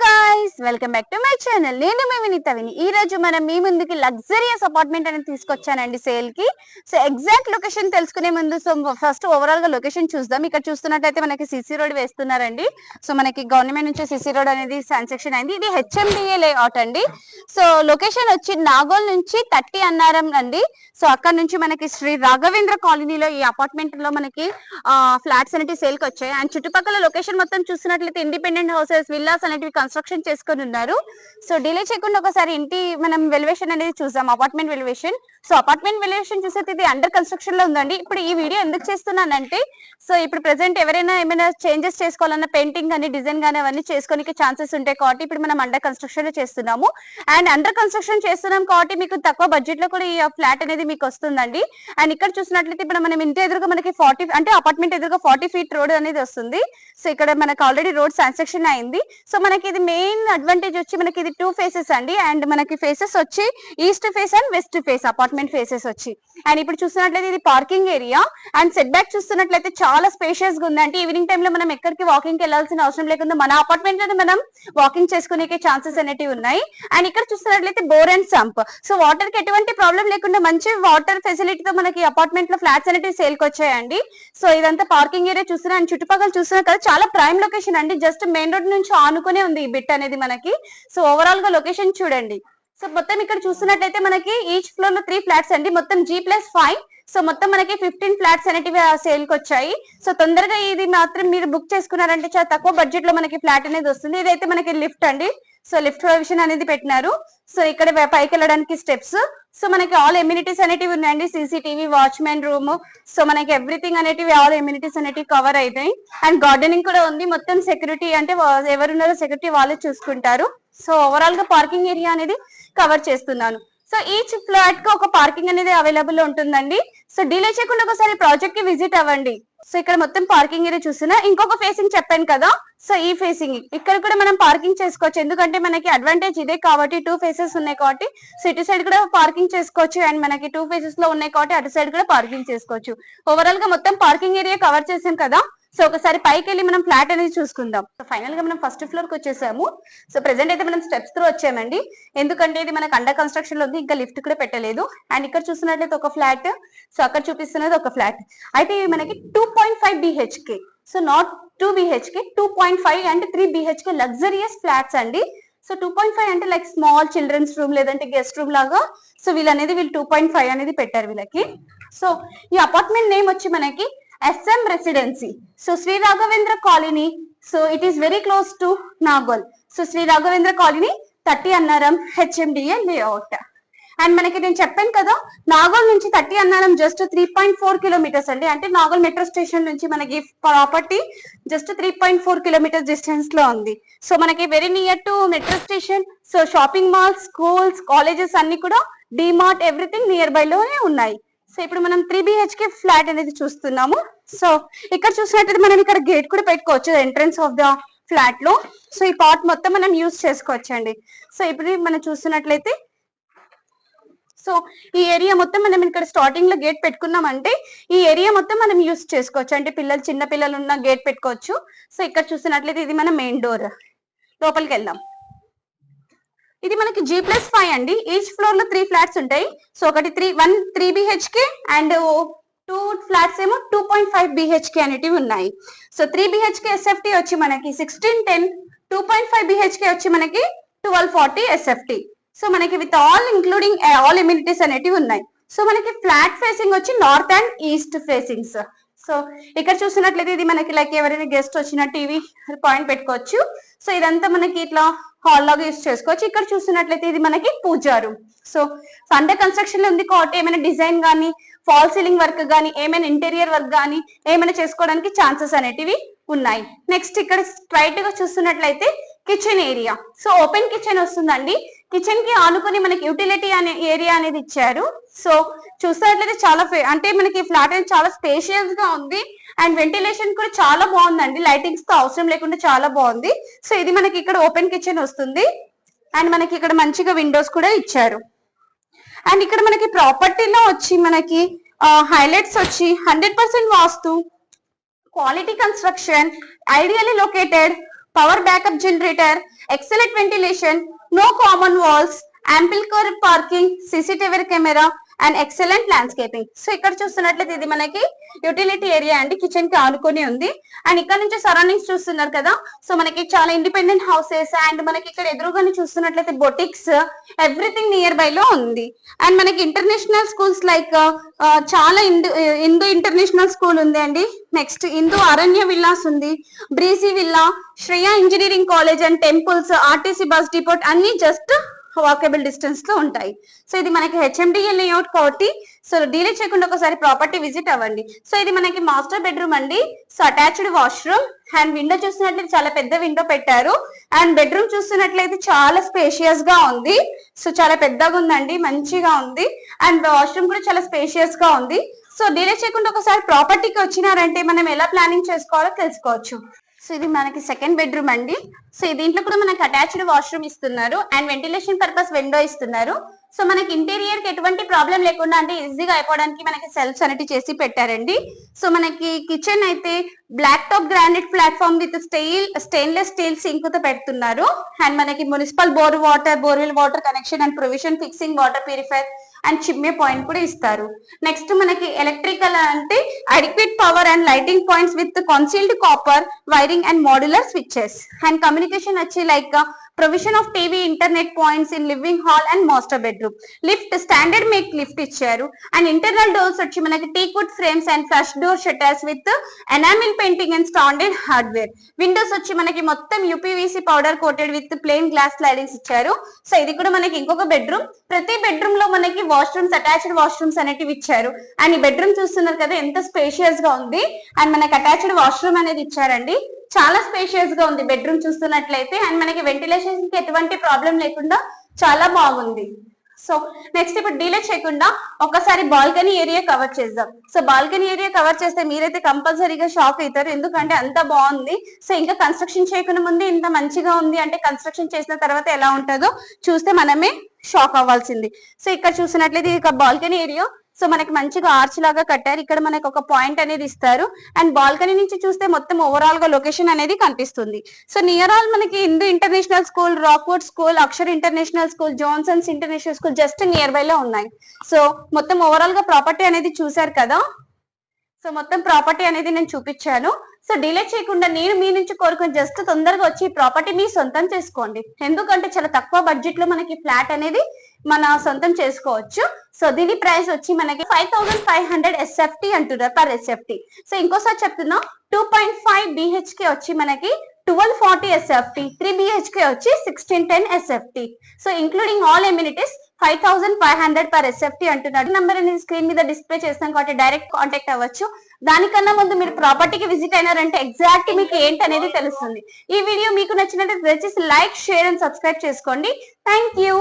Guys! Guys welcome back to my channel నేను మీ వినీత విని. ఈ రోజు మనం మీ ముందుకి లగ్జరియస్ అపార్ట్మెంట్ అనేది తీసుకొచ్చానండి సేల్కి. సో ఎగ్జాక్ట్ లొకేషన్ తెలుసుకునే ముందు సో ఫస్ట్ ఓవరాల్గా లొకేషన్ చూద్దాం. ఇక్కడ చూస్తున్నట్టయితే మనకి సిసి రోడ్ వేస్తున్నారండి. సో మనకి గవర్నమెంట్ నుంచి సిసి రోడ్ అనేది శాంక్షన్ అయింది. ఇది హెచ్ఎండిఏ లేఅవుట్ అండి. సో లొకేషన్ వచ్చి నాగోల్ నుంచి థర్టీ అన్నారం అండి. సో అక్కడ నుంచి మనకి శ్రీ రాఘవేంద్ర కాలనీలో ఈ అపార్ట్మెంట్లో మనకి ఫ్లాట్స్ అనేవి సేల్కి వచ్చాయి. అండ్ చుట్టుపక్కల లొకేషన్ మొత్తం చూస్తున్నట్లయితే ఇండిపెండెంట్ హౌసెస్ విల్లాస్ అనేవి కన్స్ట్రక్షన్ చేసుకొని ఉన్నారు. సో డిలే చేయకుండా ఒకసారి ఇంటి మనం వెలివేషన్ అనేది చూసాం apartment elevation so apartment elevation చూస్తే ఇది అండర్ కన్స్ట్రక్షన్లో ఉందండి. ఇప్పుడు ఈ వీడియో ఎందుకు చేస్తున్నానంటే సో ఇప్పుడు ప్రెసెంట్ ఎవరైనా ఏమైనా చేంజెస్ చేసుకోవాలన్న పెయింటింగ్ కానీ డిజైన్ కానీ అవన్నీ చేసుకోనికి ఛాన్సెస్ ఉంటాయి కాబట్టి ఇప్పుడు మనం అండర్ కన్స్ట్రక్షన్లో చేస్తున్నాము. అండ్ అండర్ కన్స్ట్రక్షన్ చేస్తున్నాం కాబట్టి మీకు తక్కువ బడ్జెట్లో కూడా ఈ ఫ్లాట్ అనేది మీకు వస్తుందండి. అండ్ ఇక్కడ చూసినట్లయితే ఇప్పుడు మనం ఇంటి ఎదురుగా మనకి ఫార్టీ అంటే అపార్ట్మెంట్ ఎదురుగా ఫార్టీ ఫీట్ రోడ్ అనేది వస్తుంది. సో ఇక్కడ మనకి ఆల్రెడీ రోడ్ శాంక్షన్ అయింది. సో మనకి ఇది మెయిన్ అడ్వాంటేజ్ వచ్చి మనకి ఇది టూ ఫేసెస్ అండి. అండ్ మనకి ఫేసెస్ వచ్చి east face and west face apartment faces వచ్చి. అండ్ ఇప్పుడు చూస్తున్నట్లయితే ఇది parking area and set back చూస్తున్నట్లయితే చాలా స్పేషియస్గా ఉంది అంటే ఈవినింగ్ టైమ్లో మనం ఎక్కడికి వాకింగ్కి వెళ్ళాల్సిన అవసరం లేకుండా మన అపార్ట్మెంట్లో మనం వాకింగ్ చేసుకునే ఛాన్సెస్ అనేటివి ఉన్నాయి. అండ్ ఇక్కడ చూస్తున్నట్లయితే బోర్ అండ్ సంప్ సో వాటర్కి ఎటువంటి ప్రాబ్లం లేకుండా మంచి వాటర్ ఫెసిలిటీతో మనకి అపార్ట్మెంట్లో ఫ్లాట్స్ అనేటివి సేల్కి వచ్చాయండి. సో ఇదంతా పార్కింగ్ ఏరియా చూస్తున్నా అండ్ చుట్టుపక్కల చూస్తున్నా కదా చాలా ప్రైమ్ లొకేషన్ అండి. జస్ట్ మెయిన్ రోడ్ నుంచి ఆనుకునే ఉంది ఈ బిట్ అనేది మనకి. సో ఓవరాల్గా లొకేషన్ చూడండి. సో మొత్తం ఇక్కడ చూస్తున్నట్టయితే మనకి ఈచ్ ఫ్లోర్లో త్రీ ఫ్లాట్స్ అండి. మొత్తం జీ ప్లస్ ఫైవ్ సో మొత్తం మనకి ఫిఫ్టీన్ ఫ్లాట్స్ అనేటివి సేల్కి వచ్చాయి. సో తొందరగా ఇది మాత్రం మీరు బుక్ చేసుకున్నారంటే చాలా తక్కువ బడ్జెట్లో మనకి ఫ్లాట్ అనేది వస్తుంది. ఇదైతే మనకి లిఫ్ట్ అండి. సో లిఫ్ట్ ప్రొవిజన్ అనేది పెట్టినారు. సో ఇక్కడ పైకి వెళ్ళడానికి స్టెప్స్ సో మనకి ఆల్ ఎమ్యూనిటీస్ అనేటివి ఉన్నాయండి. సీసీటీవీ వాచ్మెన్ రూమ్ సో మనకి ఎవ్రీథింగ్ అనేటివి ఆల్ ఎమ్యూనిటీస్ అనేటివి కవర్ అవుతాయి అండ్ గార్డెనింగ్ కూడా ఉంది. మొత్తం సెక్యూరిటీ అంటే ఎవరున్నారో సెక్యూరిటీ వాళ్ళే చూసుకుంటారు. సో ఓవరాల్గా పార్కింగ్ ఏరియా అనేది కవర్ చేస్తున్నాను. సో ఈచ్ ఫ్లాట్కి ఒక పార్కింగ్ అనేది అవైలబుల్ ఉంటుందండి. సో డిలే చేయకుండా ఒకసారి ప్రాజెక్ట్కి విజిట్ అవ్వండి. సో ఇక్కడ మొత్తం పార్కింగ్ ఏరియా చూసినా ఇంకొక ఫేసింగ్ చెప్పాను కదా. సో ఈ ఫేసింగ్ ఇక్కడ కూడా మనం పార్కింగ్ చేసుకోవచ్చు. ఎందుకంటే మనకి అడ్వాంటేజ్ ఇదే కాబట్టి టూ ఫేసెస్ ఉన్నాయి కాబట్టి. సో ఇటు సైడ్ కూడా పార్కింగ్ చేసుకోవచ్చు అండ్ మనకి టూ ఫేసెస్లో ఉన్నాయి కాబట్టి అటు సైడ్ కూడా పార్కింగ్ చేసుకోవచ్చు. ఓవరాల్గా మొత్తం పార్కింగ్ ఏరియా కవర్ చేసాం కదా. సో ఒకసారి పైకి వెళ్ళి మనం ఫ్లాట్ అనేది చూసుకుందాం. సో ఫైనల్గా మనం ఫస్ట్ ఫ్లోర్కి వచ్చేసాము. సో ప్రెసెంట్ అయితే మనం స్టెప్స్ త్రూ వచ్చామండి. ఎందుకంటే ఇది మనకు అండర్ కన్స్ట్రక్షన్లో ఉంది ఇంకా లిఫ్ట్ కూడా పెట్టలేదు. అండ్ ఇక్కడ చూసినట్లయితే ఒక ఫ్లాట్. సో అక్కడ చూపిస్తున్నది ఒక ఫ్లాట్. అయితే ఇవి మనకి two point five BHK so not two BHK two point five and three BHK luxurious flats అండి. సో టూ పాయింట్ ఫైవ్ అంటే లైక్ స్మాల్ చిల్డ్రన్స్ రూమ్ లేదంటే గెస్ట్ రూమ్ లాగా. సో వీళ్ళు అనేది వీళ్ళు టూ పాయింట్ ఫైవ్ అనేది పెట్టారు వీళ్ళకి. సో ఈ అపార్ట్మెంట్ నేమ్ వచ్చి మనకి SM residency so Shri Raghavendra colony so it is very close to Nagole so Shri Raghavendra colony thirty Annaram HMDA layout and మనకి నేను చెప్పాను కదా నాగోల్ నుంచి thirty Annaram just three point four kilometres అండి. అంటే నాగోల్ మెట్రో స్టేషన్ నుంచి మనకి property just three point four kilometres డిస్టెన్స్లో ఉంది. సో మనకి very near to metro station so shopping malls schools colleges అన్ని కూడా డిమార్ట్ ఎవ్రీథింగ్ నియర్ బై లోనే ఉన్నాయి. సో ఇప్పుడు మనం త్రీ బిహెచ్కే ఫ్లాట్ అనేది చూస్తున్నాము. సో ఇక్కడ చూసినట్టయితే మనం ఇక్కడ గేట్ కూడా పెట్టుకోవచ్చు. ఎంట్రన్స్ ఆఫ్ ద ఫ్లాట్లో. సో ఈ పార్ట్ మొత్తం మనం యూజ్ చేసుకోవచ్చు అండి సో ఇప్పుడు మనం చూస్తున్నట్లయితే సో ఈ ఏరియా మొత్తం మనం ఇక్కడ స్టార్టింగ్లో గేట్ పెట్టుకున్నామంటే ఈ ఏరియా మొత్తం మనం యూజ్ చేసుకోవచ్చు. అంటే పిల్లలు చిన్న పిల్లలు ఉన్న గేట్ పెట్టుకోవచ్చు. సో ఇక్కడ చూసినట్లయితే ఇది మన మెయిన్ డోర్ లోపలికి వెళ్దాం. ఇది మనకి జీ ప్లస్ ఫైవ్ అండి. ఈచ్ ఫ్లోర్లో త్రీ ఫ్లాట్స్ ఉంటాయి. సో ఒకటి three one three BHK and two flats ఏమో టూ పాయింట్ ఫైవ్ బిహెచ్కే అనేటివి ఉన్నాయి. సో త్రీ బిహెచ్కే ఎస్ఎఫ్టీ వచ్చి మనకి sixteen ten two point five BHK వచ్చి మనకి ట్వెల్వ్ ఫార్టీ ఎస్ఎఫ్టీ సో మనకి with all including all amenities అనేటివి ఉన్నాయి. సో మనకి ఫ్లాట్ ఫేసింగ్ వచ్చి north and east facings so ఇక్కడ చూసినట్లయితే ఇది మనకి లైక్ ఎవరైనా గెస్ట్ వచ్చిన టీవీ పాయింట్ పెట్టుకోవచ్చు. సో ఇదంతా మనకి ఇట్లా హాల్ లాగా యూస్ చేసుకోవచ్చు. ఇక్కడ చూసినట్లయితే ఇది మనకి పూజా రూమ్ సో సండే కన్స్ట్రక్షన్లో ఉంది కాబట్టి ఏమైనా డిజైన్ గానీ ఫాల్ సీలింగ్ వర్క్ గానీ ఏమైనా ఇంటీరియర్ వర్క్ గానీ ఏమైనా చేసుకోవడానికి ఛాన్సెస్ అనేటివి ఉన్నాయి. నెక్స్ట్ ఇక్కడ స్ట్రైట్గా చూస్తున్నట్లయితే kitchen area so open kitchen వస్తుందండి. కిచెన్కి ఆనుకొని మనకి యూటిలిటీ అనే ఏరియా అనేది ఇచ్చారు. సో చూసినట్లయితే చాలా ఫే- అంటే మనకి ఫ్లాట్ అనేది చాలా స్పేషియస్గా ఉంది. అండ్ వెంటిలేషన్ కూడా చాలా బాగుందండి. లైటింగ్స్తో అవసరం లేకుండా చాలా బాగుంది. సో ఇది మనకి ఇక్కడ ఓపెన్ కిచెన్ వస్తుంది. అండ్ మనకి ఇక్కడ మంచిగా విండోస్ కూడా ఇచ్చారు. అండ్ ఇక్కడ మనకి ప్రాపర్టీలో వచ్చి మనకి హైలైట్స్ వచ్చి hundred percent vastu quality construction ideally located power backup generator excellent ventilation no common walls ample car parking CCTV camera and excellent landscaping. So ఇక్కడ చూస్తున్నట్లయితే ఇది మనకి యూటిలిటీ ఏరియా అండి. కిచెన్కి ఆనుకొని ఉంది. అండ్ ఇక్కడ నుంచి సరౌండింగ్స్ చూస్తున్నారు కదా. సో మనకి చాలా ఇండిపెండెంట్ హౌసెస్ అండ్ మనకి ఇక్కడ ఎదురుగానే చూస్తున్నట్లయితే బొటిక్స్ ఎవ్రీథింగ్ నియర్ బై లో ఉంది. అండ్ మనకి ఇంటర్నేషనల్ స్కూల్స్ లైక్ చాలా ఇందు ఇంటర్నేషనల్ స్కూల్ ఉంది అండి. నెక్స్ట్ ఇందు అరణ్య విల్లాస్ ఉంది. Breezy villa Shreya engineering college and temples RTC bus depot అన్ని జస్ట్ వాకబుల్ డిస్టెన్స్లో ఉంటాయి. సో ఇది మనకి హెచ్ఎండిఎల్ లేఅవుట్ కాబట్టి సో డీలే చేయకుండా ఒకసారి ప్రాపర్టీ విజిట్ అవ్వండి. సో ఇది మనకి మాస్టర్ బెడ్రూమ్ అండి. So attached washroom and window చూసినట్లయితే చాలా పెద్ద విండో పెట్టారు. అండ్ బెడ్రూమ్ చూస్తున్నట్లయితే చాలా స్పేషియస్గా ఉంది. సో చాలా పెద్దగా ఉందండి. మంచిగా ఉంది. అండ్ వాష్రూమ్ కూడా చాలా స్పేషియస్గా ఉంది. సో డీలే చేయకుండా ఒకసారి ప్రాపర్టీకి వచ్చినారంటే మనం ఎలా ప్లానింగ్ చేసుకోవాలో తెలుసుకోవచ్చు. సో ఇది మనకి సెకండ్ బెడ్రూమ్ అండి. సో దీంట్లో కూడా మనకి అటాచ్డ్ వాష్రూమ్ ఇస్తున్నారు అండ్ వెంటిలేషన్ పర్పస్ విండో ఇస్తున్నారు. సో మనకి ఇంటీరియర్కి ఎటువంటి ప్రాబ్లం లేకుండా అంటే ఈజీగా అయిపోవడానికి మనకి సెల్ఫ్ అనేవి చేసి పెట్టారండి. సో మనకి కిచెన్ అయితే black top granite platform with style stainless steel సింక్తో పెడుతున్నారు. అండ్ మనకి municipal bore water borewell water connection and provision fixing water purifier and chimney point కూడా ఇస్తారు. నెక్స్ట్ మనకి ఎలక్ట్రికల్ అంటే adequate power and lighting points with concealed copper wiring and modular switches and communication వచ్చి like provision of TV internet points in living hall and master bedroom. Lift standard make lift ఇచ్చారు. And internal doors వచ్చి మనకి teakwood frames and flush door shutters with enamel painting and standard hardware. Windows వచ్చి మనకి మొత్తం UPVC powder coated with plain glass slidings ఇచ్చారు. So ఇది కూడా మనకి ఇంకొక బెడ్రూమ్. ప్రతి బెడ్రూమ్లో మనకి వాష్రూమ్స్ అటాచ్డ్ వాష్రూమ్స్ అనేటివి ఇచ్చారు. అండ్ ఈ బెడ్రూమ్ చూస్తున్నారు కదా ఎంత స్పేషియస్గా ఉంది. అండ్ మనకి అటాచ్డ్ వాష్రూమ్ అనేది ఇచ్చారండి. చాలా స్పేషియస్గా ఉంది. బెడ్రూమ్ చూస్తున్నట్లయితే అండ్ మనకి వెంటిలేషన్కి ఎటువంటి ప్రాబ్లం లేకుండా చాలా బాగుంది. సో నెక్స్ట్ ఇప్పుడు డీలే చేయకుండా ఒకసారి బాల్కనీ ఏరియా కవర్ చేద్దాం. సో బాల్కనీ ఏరియా కవర్ చేస్తే మీరైతే కంపల్సరీగా షాక్ అవుతారు. ఎందుకంటే అంత బాగుంది. సో ఇంకా కన్స్ట్రక్షన్ చేయకుండా ముందే ఇంత మంచిగా ఉంది అంటే కన్స్ట్రక్షన్ చేసిన తర్వాత ఎలా ఉంటుందో చూస్తే మనమే షాక్ అవ్వాల్సింది. సో ఇక్కడ చూసినట్లయితే ఇక బాల్కనీ ఏరియా సో మనకి మంచిగా ఆర్చ్ లాగా కట్టారు. ఇక్కడ మనకి ఒక పాయింట్ అనేది ఇస్తారు. అండ్ బాల్కనీ నుంచి చూస్తే మొత్తం ఓవరాల్గా లొకేషన్ అనేది కనిపిస్తుంది. సో నియర్ ఆల్ మనకి Hindu international school rockwood school Akshar international school Johnson's international school just near by లో ఉన్నాయి. సో మొత్తం ఓవరాల్గా ప్రాపర్టీ అనేది చూసారు కదా? సో మొత్తం ప్రాపర్టీ అనేది నేను చూపించాను. సో డిలే చేయకుండా నేను మీ నుంచి కోరుకుని జస్ట్ తొందరగా వచ్చి ప్రాపర్టీ మీ సొంతం చేసుకోండి. ఎందుకంటే చాలా తక్కువ బడ్జెట్లో మనకి ఫ్లాట్ అనేది మన సొంతం చేసుకోవచ్చు. సో దీని ప్రైస్ వచ్చి మనకి five thousand five hundred SFT అంటున్నారు పర్ ఎస్ఎఫ్టీ సో ఇంకోసారి చెప్తున్నా టూ పాయింట్ ఫైవ్ బిహెచ్కే వచ్చి మనకి twelve forty SFT three BHK వచ్చి sixteen ten SFT so including all amenities five thousand five hundred per SFT అంటున్నారు number అనేది screen మీద display చేస్తాం కాబట్టి డైరెక్ట్ కాంటాక్ట్ అవ్వచ్చు. దానికన్నా ముందు మీరు ప్రాపర్టీకి విజిట్ అయినారంటే ఎగ్జాక్ట్ మీకు ఏంటి అనేది తెలుస్తుంది. ఈ వీడియో మీకు నచ్చినట్టు దయచేసి లైక్ షేర్ అండ్ సబ్స్క్రైబ్ చేసుకోండి. Thank you